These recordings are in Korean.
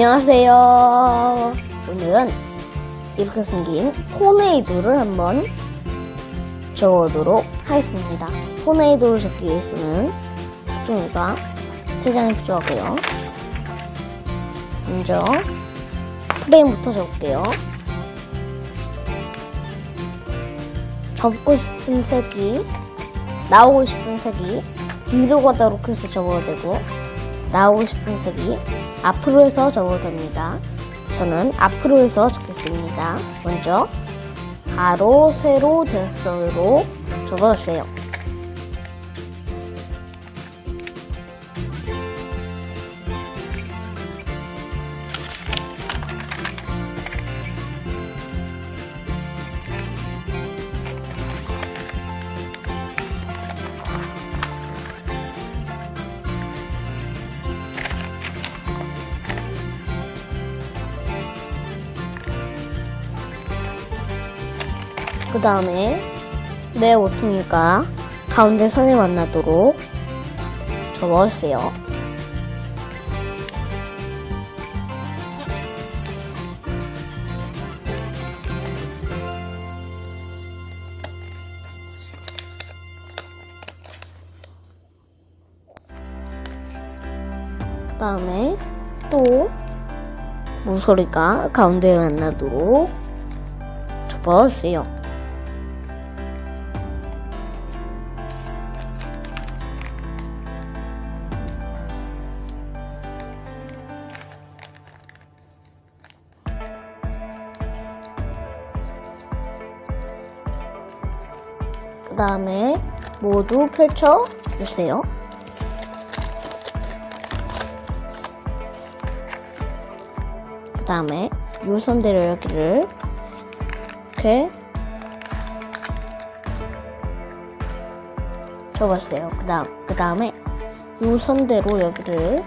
안녕하세요. 오늘은 이렇게 생긴 토네이도를 한번 적어보도록 하겠습니다. 토네이도를 적기 위해서는 종이가 세 장이 필요하고요. 먼저 프레임부터 적을게요. 접고 싶은 색이 나오고 싶은 색이 뒤로 가도록 해서 적어도 되고 나오고 싶은 색이 앞으로 해서 적어도 됩니다. 저는 앞으로 해서 적겠습니다. 먼저 가로, 세로, 대각선으로 적어주세요. 그 다음에 내 오퉁이가 가운데 선을 만나도록 접어주세요. 그 다음에 또 모서리가 가운데 만나도록 접어주세요. 다음에 모두 펼쳐 주세요. 그 다음에 요 선대로 여기를 이렇게 접었어요. 그 다음, 그 다음에 요 선대로 여기를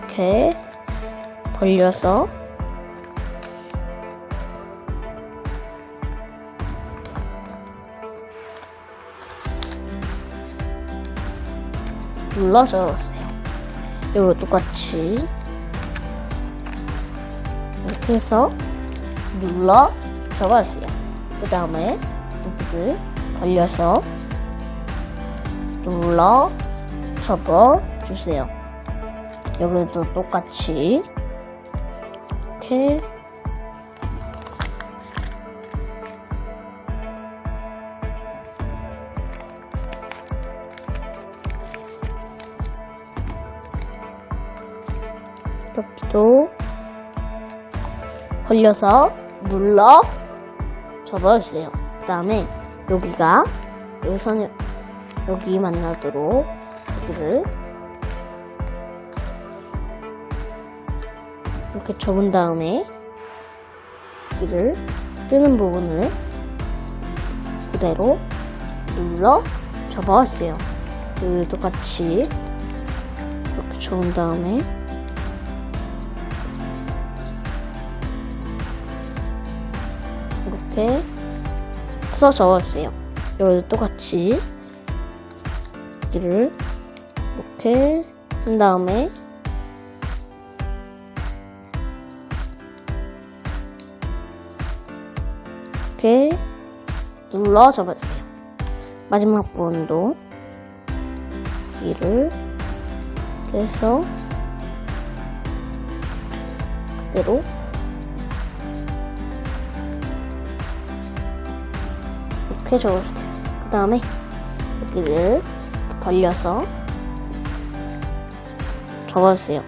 이렇게 벌려서 눌러줘보세요. 그리고 똑같이 이렇게 해서 눌러 접어주세요. 그 다음에 여기를 벌려서 눌러 접어주세요. 여기도 똑같이 이렇게 여기도 벌려서 눌러 접어주세요. 그 다음에 여기가 여기 선 여기 만나도록 여기를 이렇게 접은 다음에 여기를 뜨는 부분을 그대로 눌러 접어주세요. 그 똑같이 이렇게 접은 다음에 이렇게 해서 접어주세요. 여기도 똑같이 여기를 이렇게 한 다음에 이렇게 눌러 접어주세요. 마지막 부분도 여기를 이렇게 해서 그대로 이렇게 접어주세요. 그 다음에 여기를 벌려서 접어주세요.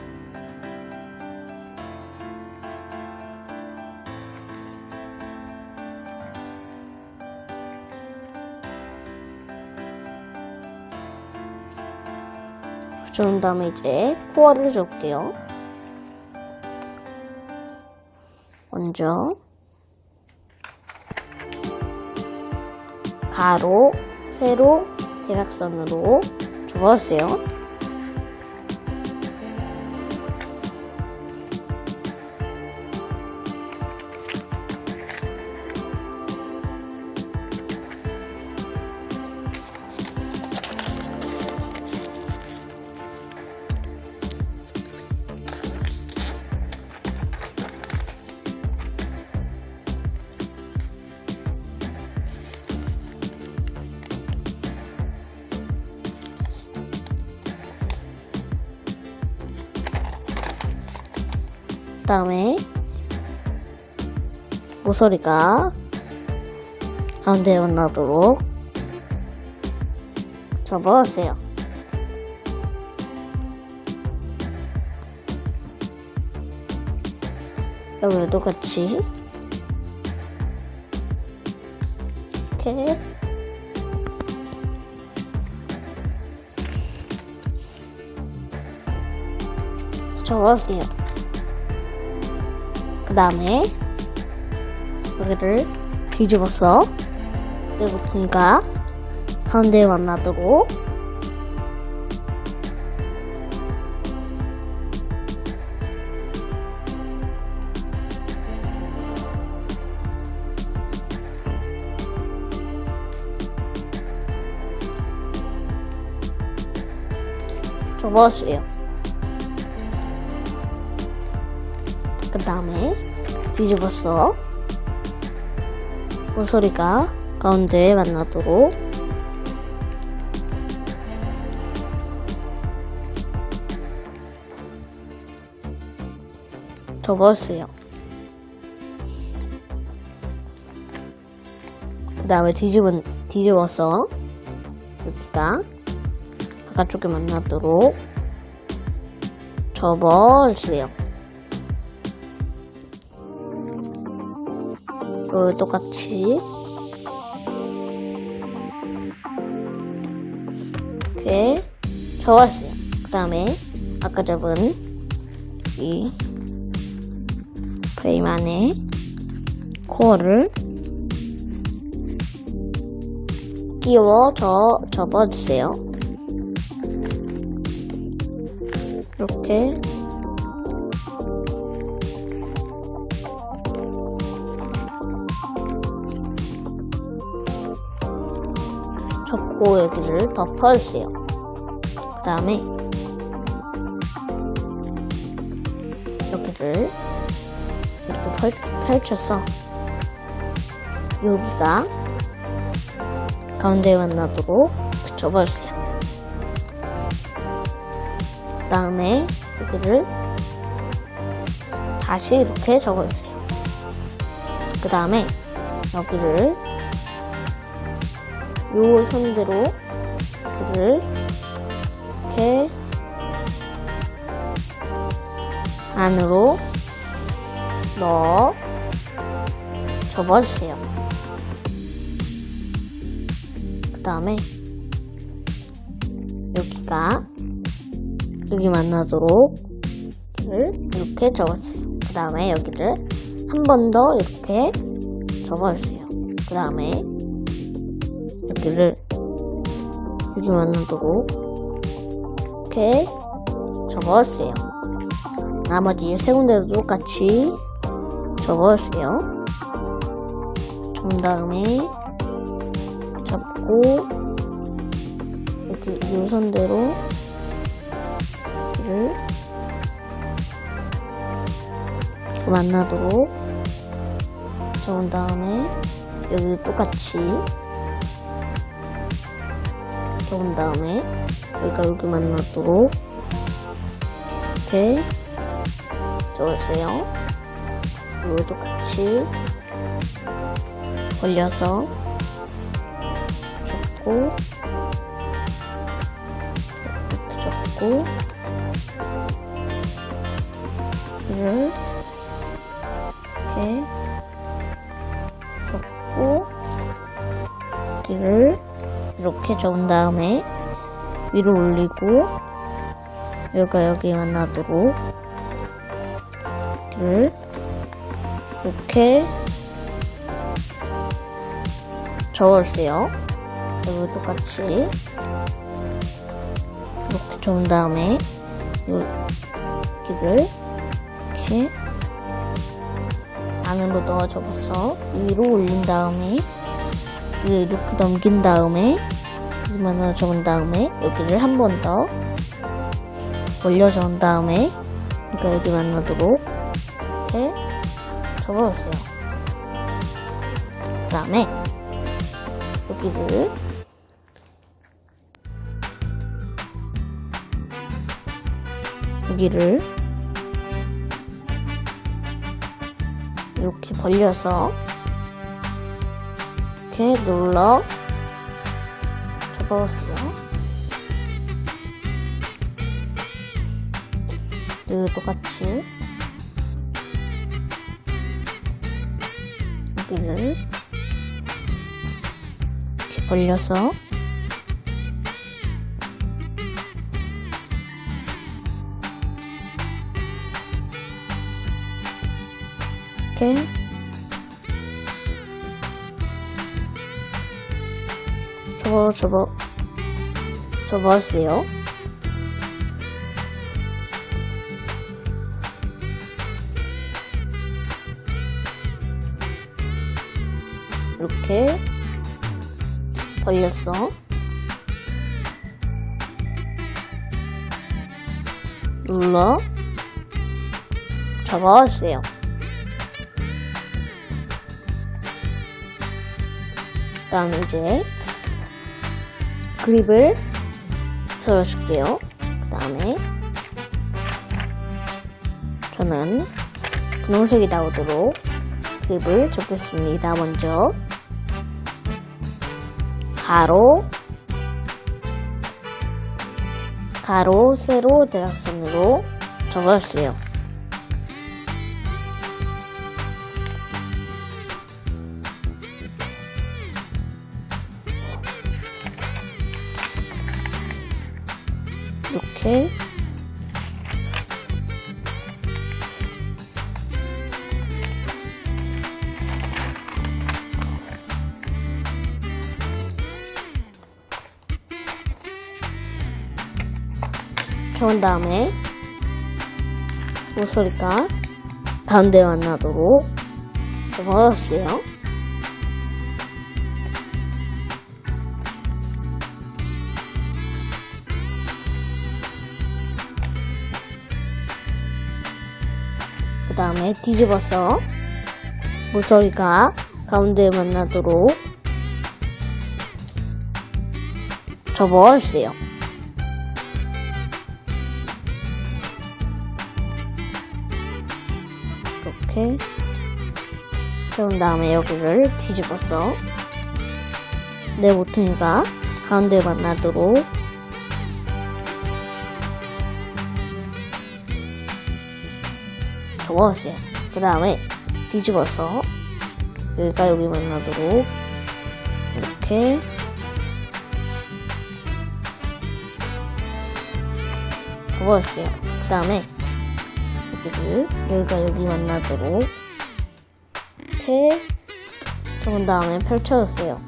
그런 다음에 이제 코어를 접게요. 먼저 가로, 세로, 대각선으로 접어주세요. 다음에 모서리가 가운데에 만나도록 접어주세요. 여기도 똑같이 이렇게 접어주세요. 그 다음에 여기를 뒤집어서 여기부터니까 가운데에 만나도록 접어주세요. 다음에 뒤집어서 모서리가 가운데에 만나도록 접어주세요. 그 다음에 뒤집은, 뒤집어서 여기가 바깥쪽에 만나도록 접어주세요. 그 똑같이 이렇게 접었어요. 그 다음에 아까 접은 이 프레임 안에 코어를 끼워 저, 접어주세요. 이렇게 고 여기를 덮어주세요. 그 다음에 여기를 이렇게 펼, 펼쳐서 여기가 가운데에 만나도록 접어주세요. 그 다음에 여기를 다시 이렇게 접어주세요. 그 다음에 여기를 요 선대로 여기를 이렇게 안으로 넣어 접어주세요. 그 다음에 여기가 여기 만나도록 이렇게 접어주세요. 그 다음에 여기를 한 번 더 이렇게 접어주세요. 그 다음에 여기를 여기 만나도록 이렇게 접어주세요. 나머지 세 군데도 똑같이 접어주세요. 접은 다음에 접고 여기 요 선대로 여기를 이렇게 만나도록 접은 다음에 여기 똑같이 접은 다음에 여기가 여기 만나도록 이렇게 접으세요. 그리고 똑같이 올려서 접고 이렇게 접고 이를 이렇게 접은 다음에 위로 올리고 여기가 여기 만나도록 이를 이렇게 접어주세요. 여기 똑같이 이렇게 접은 다음에 여기를 이렇게 안으로 넣어 접어서 위로 올린 다음에 이렇게 넘긴 다음에 이만한 적은 다음에 여기를 한 번 더 올려 적은 다음에 그러니까 여기 만나도록 이렇게 접어주세요. 그 다음에 여기를 여기를 이렇게 벌려서 이렇게 눌러 접어주세요. 그리고 똑같이 여기를 이렇게 벌려서 이렇게 어 접어 접어주세요. 이렇게 벌렸어. 눌러 접어주세요. 다음 이제 그립을 설어줄게요. 그 다음에 저는 분홍색이 나오도록 그립을 접겠습니다. 먼저 가로 가로 세로 대각선으로 접어주세요. 이렇게 적은 다음에 모서리가 가운데 만나도록 접어주세요. 그 다음에 뒤집어서 모서리가 가운데 만나도록 접어주세요. 이렇게 그런 다음에 여기를 뒤집어서 내 모퉁이가 가운데 만나도록 접어주세요. 그 다음에 뒤집어서 여기가 여기 만나도록 이렇게 접어주세요. 그 다음에 여기를 여기가 여기 만나도록 이렇게 접은 다음에 펼쳐주세요.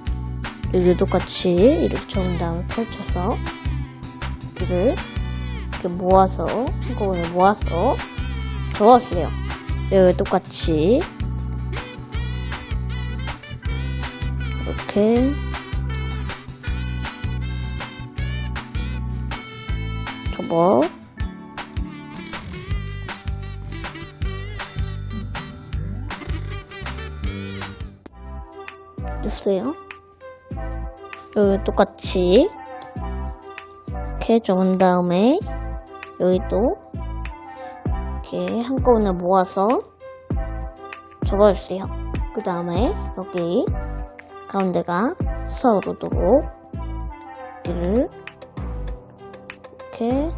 여기 똑같이 이렇게 접은 다음에 펼쳐서 여기를 이렇게 모아서 한꺼번에 모아서 접었어요. 여기 똑같이 이렇게 접어 주세요. 여기 똑같이 이렇게 접은 다음에 여기 또 이렇게 한꺼번에 모아서 접어주세요. 그 다음에 여기 가운데가 솟아오르도록 여기를 이렇게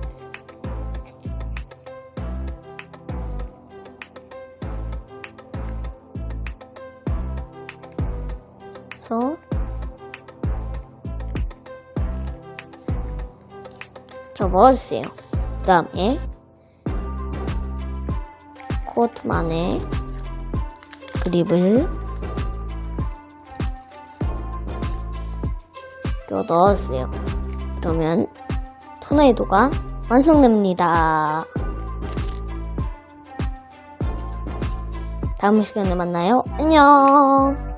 해서 접어주세요. 그 다음에 코트만의 그립을 또 넣어주세요. 그러면 토네이도가 완성됩니다. 다음 시간에 만나요. 안녕!